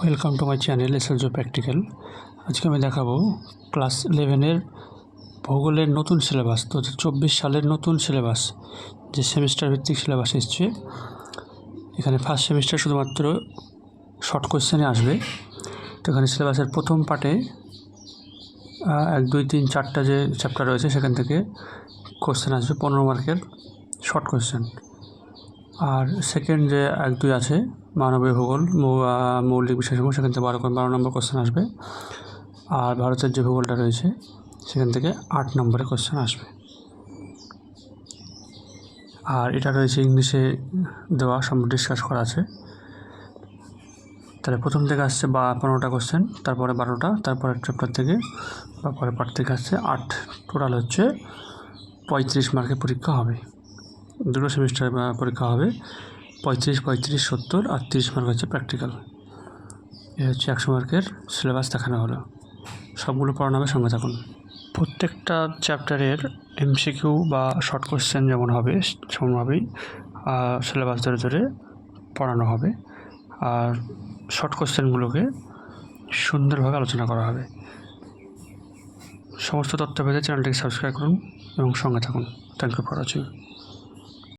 Welcome to my channel এসএলজো practical আজকে আমি দেখাবো ক্লাস ইলেভেনের ভূগোলের নতুন সিলেবাস দু চব্বিশ সালের নতুন সিলেবাস যে সেমিস্টার ভিত্তিক সিলেবাস এসছে, এখানে ফার্স্ট সেমিস্টার শুধুমাত্র শর্ট কোয়েশ্চেনে আসবে। তো এখানে সিলেবাসের প্রথম পার্টে এক, দুই, তিন, চারটা যে চ্যাপ্টার রয়েছে, সেখান থেকে কোশ্চেন আসবে, পনেরো মার্কের শর্ট কোয়েশ্চেন আর সেকেন্ড যে এক দুই আছে, মানবীয় ভূগোল মৌলিক বিষয়সমূহ সেখান থেকে বারো বারো নম্বর কোশ্চেন আসবে। আর ভারতের যে ভূগোলটা রয়েছে, সেখান থেকে আট নম্বরের কোশ্চেন আসবে। আর এটা রয়েছে ইংলিশে দেওয়া সব ডিসকাস করা আছে। তাহলে প্রথম থেকে আসছে বা পনেরোটা কোশ্চেন তারপরে বারোটা, তারপরে চ্যাপ্টার থেকে পরের পার্ট থেকে আসছে আট। টোটাল হচ্ছে পঁয়ত্রিশ মার্কের পরীক্ষা হবে। দুটো সেমিস্টার পরীক্ষা হবে। পঁয়ত্রিশ পঁয়ত্রিশ, সত্তর আর তিরিশ মার্ক হচ্ছে প্র্যাকটিক্যাল এ হচ্ছে একশো মার্কের সিলেবাস দেখানো হলো। সবগুলো পড়ানো হবে সঙ্গে থাকুন। প্রত্যেকটা চ্যাপ্টারের এমসিকিউ বা শর্ট কোশ্চেন যেমন হবে, সেমনভাবেই সিলেবাস ধরে ধরে পড়ানো হবে। আর শর্ট কোশ্চেনগুলোকে সুন্দরভাবে আলোচনা করা হবে। সমস্ত তথ্য পেতে চ্যানেলটিকে সাবস্ক্রাইব করুন এবং সঙ্গে থাকুন। Thank you for watching